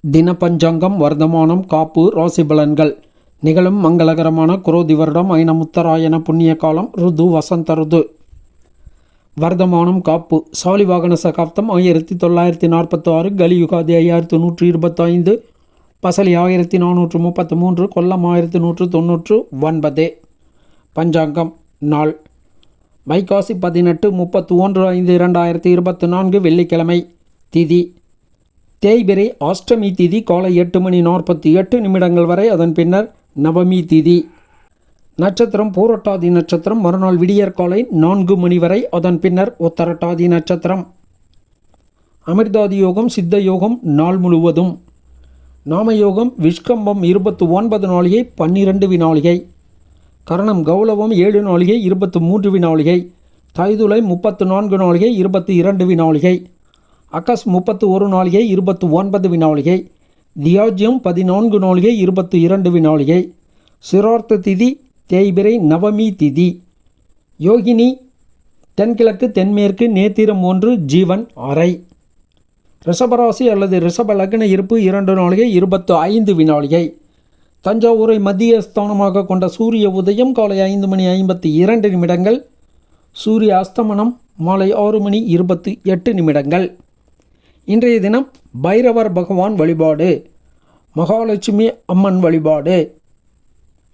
தின பஞ்சாங்கம் வர்த்தமானம் காப்பு ராசி பலன்கள் நிகழும் மங்களகரமான குரோதி வருடம் ஐனமுத்தராயண புண்ணிய காலம் ருது வசந்த ருது. வர்த்தமானம் காப்பு. சாலிவாகன சகாப்தம் ஆயிரத்தி தொள்ளாயிரத்தி நாற்பத்தி ஆறு கலியுகாதி ஐயாயிரத்து நூற்றி இருபத்தைந்து பசலி ஆயிரத்தி நானூற்று முப்பத்தி மூன்று கொல்லம் ஆயிரத்தி நூற்று தொண்ணூற்று ஒன்பது. பஞ்சாங்கம் நாள். வைகாசி பதினெட்டு முப்பத்தி ஒன்று ஐந்து இரண்டாயிரத்தி இருபத்தி நான்கு வெள்ளிக்கிழமை. திதி தேய்பிரை அஷ்டமி திதி காலை எட்டு மணி நாற்பத்தி எட்டு நிமிடங்கள் வரை அதன் பின்னர் நவமி திதி. நட்சத்திரம் பூரட்டாதி நட்சத்திரம் மறுநாள் விடியற் காலை நான்கு மணி வரை அதன் பின்னர் உத்தரட்டாதி நட்சத்திரம். அமிர்தாதி யோகம் சித்த யோகம் நாள் முழுவதும். நாமயோகம் விஷ்கம்பம் இருபத்து ஒன்பது நாளிகை பன்னிரண்டு வினாளிகை கரணம் கௌலவம் ஏழு நாளிகை இருபத்து மூன்று வினாளிகை தைதுலை முப்பத்து நான்கு நாளிகை இருபத்தி இரண்டு வினாளிகை அகஸ் முப்பத்து ஒரு நாளிகை இருபத்து ஒன்பது வினாளிகை தியாஜ்யம் பதினான்கு நாளிகை இருபத்து இரண்டு வினாளிகை சிரார்த்த திதி தேய்பிரை நவமி திதி. யோகினி தென்கிழக்கு தென்மேற்கு நேத்திரம் ஒன்று ஜீவன் அறை. ரிஷபராசி அல்லது ரிஷப லக்ன இருப்பு இரண்டு நாளிகை இருபத்து ஐந்து வினாளிகை தஞ்சாவூரை மத்திய ஸ்தானமாக கொண்ட சூரிய உதயம் காலை ஐந்து மணி ஐம்பத்தி இரண்டு நிமிடங்கள். சூரிய அஸ்தமனம் மாலை ஆறு மணி இருபத்தி எட்டு நிமிடங்கள். இன்றைய தினம் பைரவர் பகவான் வழிபாடு மகாலட்சுமி அம்மன் வழிபாடு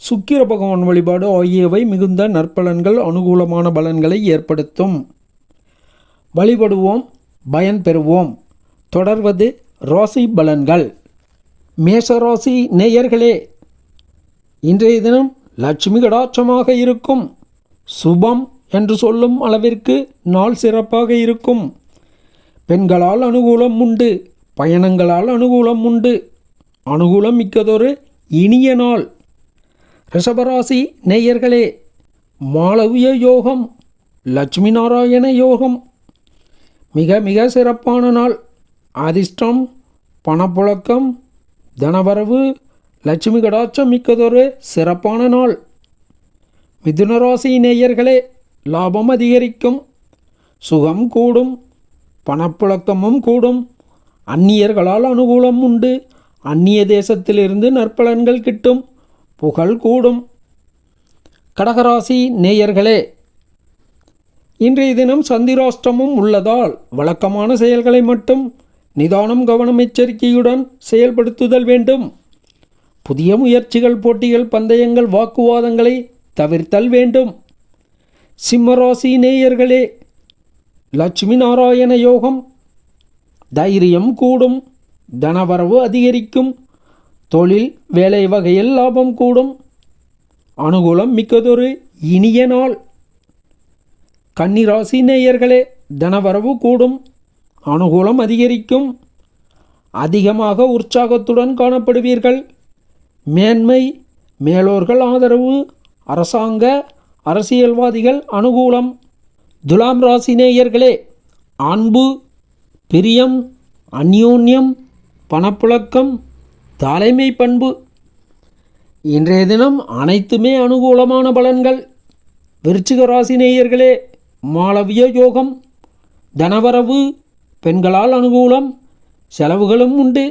சுக்கிர பகவான் வழிபாடு ஆகியவை மிகுந்த நற்பலன்கள் அனுகூலமான பலன்களை ஏற்படுத்தும். வழிபடுவோம் பயன் பெறுவோம். தொடர்வது ராசி பலன்கள். மேஷராசி நேயர்களே இன்றைய தினம் லட்சுமி கடாட்சமாக இருக்கும். சுபம் என்று சொல்லும் அளவிற்கு நாள் சிறப்பாக இருக்கும். பெண்களால் அனுகூலம் உண்டு பயணங்களால் அனுகூலம் உண்டு. அனுகூலம் மிக்கதொரு இனிய நாள். ரிஷபராசி நேயர்களே மாளவிய யோகம் லட்சுமி நாராயண யோகம். மிக மிக சிறப்பான நாள். அதிர்ஷ்டம் பணப்புழக்கம் தனவரவு லட்சுமி கடாட்சம் மிக்கதொரு சிறப்பான நாள். மிதுனராசி நேயர்களே லாபம் அதிகரிக்கும் சுகம் கூடும். பணப்புழக்கமும் கூடும். அந்நியர்களால் அனுகூலம் உண்டு. அந்நிய தேசத்திலிருந்து நற்பலன்கள் கிட்டும். புகழ் கூடும். கடகராசி நேயர்களே இன்றைய தினம் சந்திராஷ்டமும் உள்ளதால் வழக்கமான செயல்களை மட்டும் நிதானம் கவனம் எச்சரிக்கையுடன் செயல்படுத்துதல் வேண்டும். புதிய முயற்சிகள் போட்டிகள் பந்தயங்கள் வாக்குவாதங்களை தவிர்த்தல் வேண்டும். சிம்மராசி நேயர்களே லட்சுமி நாராயண யோகம். தைரியம் கூடும் தனவரவு அதிகரிக்கும் தொழில் வேலை வகையில் லாபம் கூடும். அனுகூலம் மிக்கதொரு இனிய நாள். கன்னிராசி நேயர்களே தனவரவு கூடும் அனுகூலம் அதிகரிக்கும். அதிகமாக உற்சாகத்துடன் காணப்படுவீர்கள். மேன்மை மேலோர்கள் ஆதரவு அரசாங்க அரசியல்வாதிகள் அனுகூலம். துலாம் ராசி நேயர்களே அன்பு பிரியம் அந்யோன்யம் பணப்புழக்கம் தலைமை பண்பு. இன்றைய தினம் அனைத்துமே அனுகூலமான பலன்கள். விருச்சிக ராசி நேயர்களே மாளவிய யோகம் தனவரவு பெண்களால் அனுகூலம் செலவுகளும் உண்டு.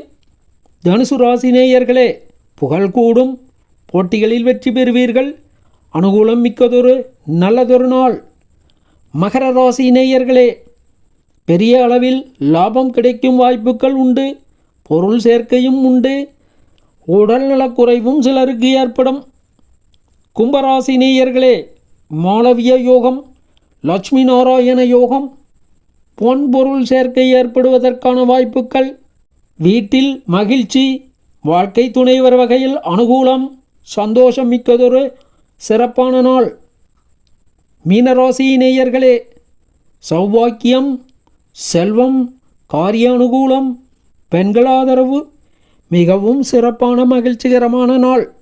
தனுசு ராசி நேயர்களே புகழ் கூடும் போட்டிகளில் வெற்றி பெறுவீர்கள். அனுகூலம் மிக்கதொரு நல்லதொரு நாள். மகர ராசி நேயர்களே பெரிய அளவில் லாபம் கிடைக்கும் வாய்ப்புகள் உண்டு பொருள் சேர்க்கையும் உண்டு உடல்நலக்குறைவும் சிலருக்கு ஏற்படும். கும்பராசி நேயர்களே மாளவிய யோகம் லட்சுமி நாராயண யோகம் பொன் பொருள் சேர்க்கை ஏற்படுவதற்கான வாய்ப்புகள் வீட்டில் மகிழ்ச்சி வாழ்க்கை துணைவர் வகையில் அனுகூலம் சந்தோஷம் மிக்கதொரு சிறப்பான நாள். மீனராசி நேயர்களே சௌபாக்கியம் செல்வம் காரியானுகூலம் பெண்கள் ஆதரவு மிகவும் சிறப்பான மகிழ்ச்சிகரமான நாள்.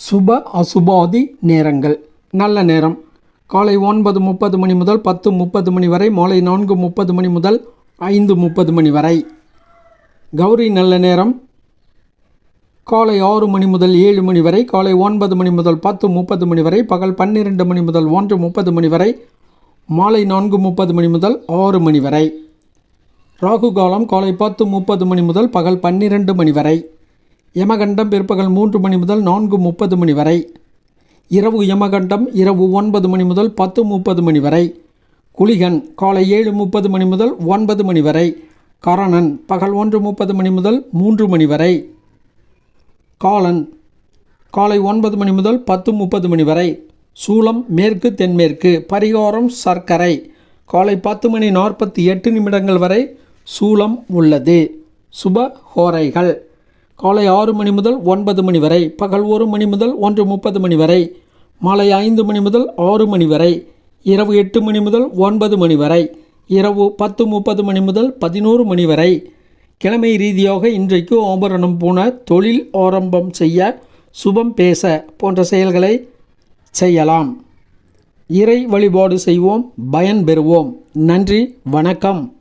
சுப அசுபாதி நேரங்கள். நல்ல நேரம். காலை ஒன்பது முப்பது மணி முதல் பத்து முப்பது மணி வரை மாலை நான்கு முப்பது மணி முதல் ஐந்து முப்பது மணி வரை. கௌரி நல்ல நேரம். காலை ஆறு மணி முதல் ஏழு மணி வரை காலை ஒன்பது மணி முதல் பத்து முப்பது மணி வரை பகல் பன்னிரெண்டு மணி முதல் ஒன்று முப்பது மணி வரை மாலை நான்கு முப்பது மணி முதல் ஆறு மணி வரை. ராகு காலம் காலை பத்து முப்பது மணி முதல் பகல் பன்னிரண்டு மணி வரை. யமகண்டம் பிற்பகல் மூன்று மணி முதல் நான்கு முப்பது மணி வரை. இரவு யமகண்டம் இரவு ஒன்பது மணி முதல் பத்து முப்பது மணி வரை. குளிகன் காலை ஏழு முப்பது மணி முதல் ஒன்பது மணி வரை. கரணன் பகல் ஒன்று முப்பது மணி முதல் மூன்று மணி வரை. காலன். காலை ஒன்பது மணி முதல் பத்து முப்பது மணி வரை. சூலம் மேற்கு தென்மேற்கு. பரிகாரம் சர்க்கரை. காலை பத்து மணி நாற்பத்தி எட்டு நிமிடங்கள் வரை சூலம் உள்ளது. சுப ஹோரைகள். காலை ஆறு மணி முதல் ஒன்பது மணி வரை. பகல் ஒரு மணி முதல் ஒன்று முப்பது மணி வரை. மாலை ஐந்து மணி முதல் ஆறு மணி வரை. இரவு எட்டு மணி முதல் ஒன்பது மணி வரை. இரவு பத்து முப்பது மணி முதல் பதினோரு மணி வரை. கிழமை ரீதியாக இன்றைக்கு ஓபரணம் போன தொழில் ஆரம்பம் செய்ய சுபம் பேச போன்ற செயல்களை செய்யலாம். இறை வழிபாடு செய்வோம் பயன் பெறுவோம். நன்றி வணக்கம்.